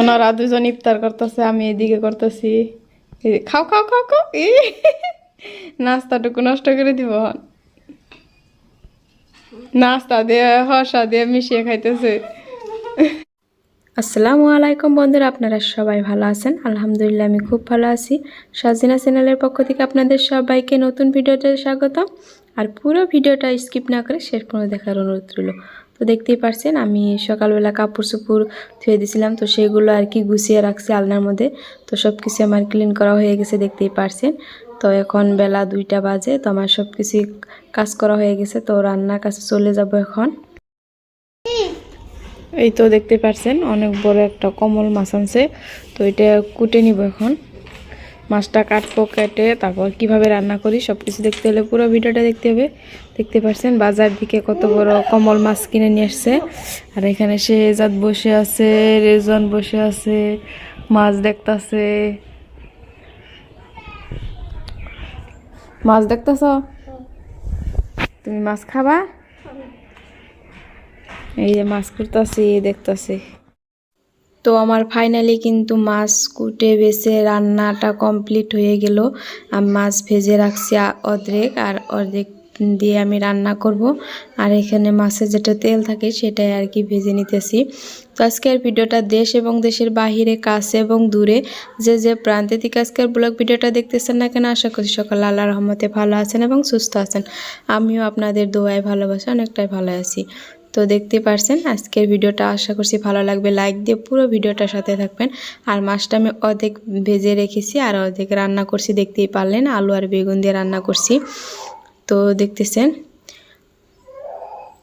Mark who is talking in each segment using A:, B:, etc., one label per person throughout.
A: ওনারা দুজন ইফতার করতেছে, আমি এদিকে করতেছি। খাও খাও খাও খাও। ই, নাস্তাটুকু নষ্ট করে দিব। নাস্তা দিয়ে, হসা দিয়ে মিশিয়ে খাইতেছে। আসসালামু আলাইকুম বন্ধুরা, আপনারা সবাই ভালো আছেন? আলহামদুলিল্লাহ, আমি খুব ভালো আছি। সাজিনা চ্যানেলের পক্ষ থেকে আপনাদের সবাইকে নতুন ভিডিওতে স্বাগতম। আর পুরো ভিডিওটা স্কিপ না করে শেষ পর্যন্ত দেখার অনুরোধ রইল। তো দেখতেই পারছেন, আমি সকালবেলা কাপড় চুপুর ধুয়ে দিয়েছিলাম তো সেগুলো আর কি গুছিয়ে রাখছি আলনার মধ্যে। তো সব কিছু আমার ক্লিন করা হয়ে গেছে, দেখতেই পারছেন। তো এখন বেলা দুইটা বাজে, তো আমার সব কিছুই কাজ করা হয়ে গেছে, তো রান্নার কাছে চলে যাব এখন। এই তো দেখতে পাচ্ছেন অনেক বড় একটা কমল মাছ আনছে, তো এটা কুটে নিব এখন। মাছটা কাটবো কেটে তারপর কীভাবে রান্না করি সব কিছু দেখতে হলে পুরো ভিডিওটা দেখতে হবে। দেখতে পাচ্ছেন বাজার দিকে কত বড় কমল মাছ কিনে নিয়ে আসছে। আর এখানে শেহজাদ বসে আছে রেজন বসে আছে মাছ দেখতাছে। মাছ দেখতেছ? তুমি মাছ খাবা? এই যে মাছ করতেছি দেখতেছি। তো আমার ফাইনালি কিন্তু মাছ কুটে বেছে রান্নাটা কমপ্লিট হয়ে গেল। মাছ ভেজে রাখছি অর্ধেক আর অর্ধেক দিয়ে আমি রান্না করব। আর এখানে মাছের যেটা তেল থাকে সেটাই আর কি ভেজে নিতেছি। তো আজকের ভিডিওটা দেশ এবং দেশের বাহিরে, কাছে এবং দূরে, যে যে প্রান্তে থেকে আজকের ব্লগ ভিডিওটা দেখতেছেন না কেন, আশা করি সকাল আল্লাহ রহমতে ভালো আছেন এবং সুস্থ আছেন। আমিও আপনাদের দোয়ায় ভালোবাসা, অনেকটাই ভালো আছি। তো দেখতে পারছেন, আজকের ভিডিওটা আশা করছি ভালো লাগবে। লাইক দিয়ে পুরো ভিডিওটার সাথে থাকবেন। আর মাছটা আমি অর্ধেক ভেজে রেখেছি আর অর্ধেক রান্না করছি, দেখতেই পারলেন। আলু আর বেগুন দিয়ে রান্না করছি। তো দেখতেছেন।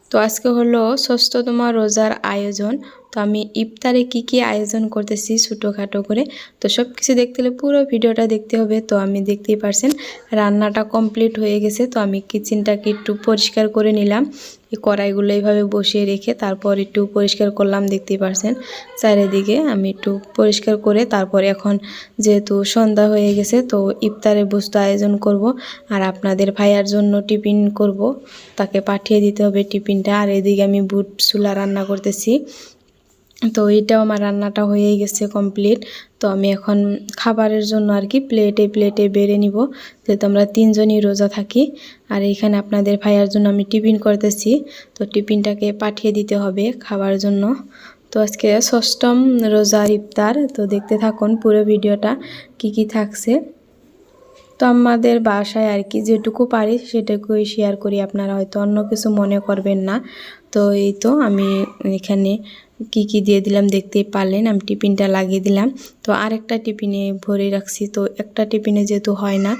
A: তো আজকে হলো ষষ্ঠতম রোজার আয়োজন। তো আমি ইফতারে কি কি আয়োজন করতেছি ছোটোখাটো করে, তো সব কিছু দেখতে হলে পুরো ভিডিওটা দেখতে হবে। তো আমি দেখতেই পারছেন, রান্নাটা কমপ্লিট হয়ে গেছে। তো আমি কিচেনটাকে একটু পরিষ্কার করে নিলাম। এই কড়াইগুলো এইভাবে বসিয়ে রেখে তারপর একটু পরিষ্কার করলাম, দেখতেই পারছেন। চারিদিকে আমি একটু পরিষ্কার করে তারপর এখন যেহেতু সন্ধ্যা হয়ে গেছে, তো ইফতারে বস্তু আয়োজন করব। আর আপনাদের ভাইয়ার জন্য টিফিন করব। তাকে পাঠিয়ে দিতে হবে টিফিনটা। আর এদিকে আমি বুট চুলা রান্না করতেছি। তো এটাও আমার রান্নাটা হয়েই গেছে কমপ্লিট তো আমি এখন খাবারের জন্য আর কি প্লেটে প্লেটে বেড়ে নিব। যেহেতু আমরা তিনজনই রোজা থাকি, আর এইখানে আপনাদের ভাইয়ার জন্য আমি টিফিন করতেছি। তো টিফিনটাকে পাঠিয়ে দিতে হবে খাবার জন্য। তো আজকে ষষ্ঠম রোজার ইফতার। তো দেখতে থাকুন পুরো ভিডিওটা কি কি থাকছে। তো আমাদের বাসায় আর কি যেটুকু পারি সেটুকুই শেয়ার করি। আপনারা হয়তো অন্য কিছু মনে করবেন না। তো এই তো আমি এখানে কি কি দিয়ে দিলাম দেখতেই পারলেন, আমি টিফিনটা লাগিয়ে দিলাম। তো আরেকটা টিফিনে ভরে রাখছি। তো একটা টিফিনে যেহেতু হয় না,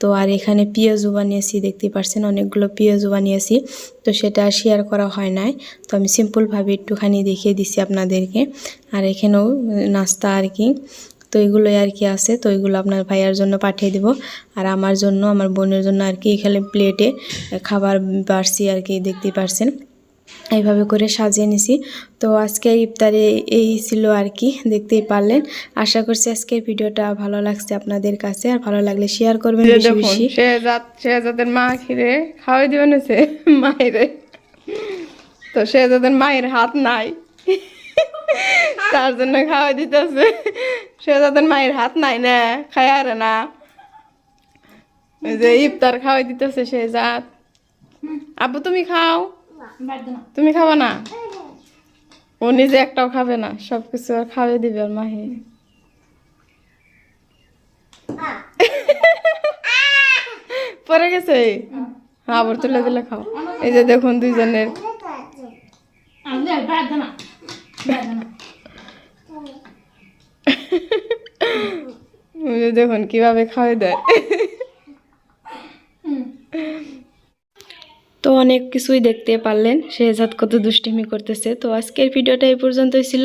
A: তো আর এখানে পেঁয়াজও বানিয়েছি দেখতেই পারছেন অনেকগুলো পেঁয়াজও বানিয়েছি। তো সেটা শেয়ার করা হয় নাই। তো আমি সিম্পলভাবে একটুখানি দেখিয়ে দিছি আপনাদেরকে। আর এখানেও নাস্তা আর কি তো এগুলোই আর কি আছে। তো এগুলো আপনার ভাইয়ার জন্য পাঠিয়ে দিব। আর আমার জন্য আমার বোনের জন্য আর কি এখানে প্লেটে খাবার বাড়ছি আর কি দেখতেই পারছেন। এইভাবে করে সাজিয়ে নিছি। তো আজকের ইফতারে এই ছিল আর কি দেখতেই পারলেন। আশা করছি আজকের ভিডিওটা ভালো লাগছে আপনাদের কাছে। আর ভালো লাগলে শেয়ার করবেন বেশি বেশি।
B: শেহজাদের মা খিরে খাওয়াই দিবেন সে মায়েরে। তো শেহজাদের মায়ের হাত নাই। তার জন্য খাওয়াই দিতেছে। শেহজাদের মায়ের হাত নাই না, খায় আর না। যে ইফতার খাওয়াই দিতেছে সে জাত। আব্বু, তুমি খাও? তুমি খাবা না? ও নিজে একটাও খাবে না সব কিছু আর খাওয়াই দিবে আর মাহি। পরে গেছে? আবার তুলে দিলে খাও। এই যে দেখুন দুইজনের দেখুন, কীভাবে খাওয়াই দেয়।
A: তো অনেক কিছুই দেখতে পারলেন, শেহজাদ কত দুষ্টিমি করতেছে। তো আজকের ভিডিওটা এই পর্যন্তই ছিল।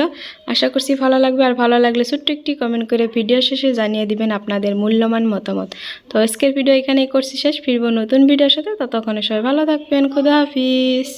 A: আশা করছি ভালো লাগবে, আর ভালো লাগলে ছোট্ট একটি কমেন্ট করে ভিডিও শেষে জানিয়ে দিবেন আপনাদের মূল্যবান মতামত। তো আজকের ভিডিও এখানেই করছি শেষ। ফিরবো নতুন ভিডিওর সাথে, ততক্ষণে সবাই ভালো থাকবেন। খুদা হাফিজ।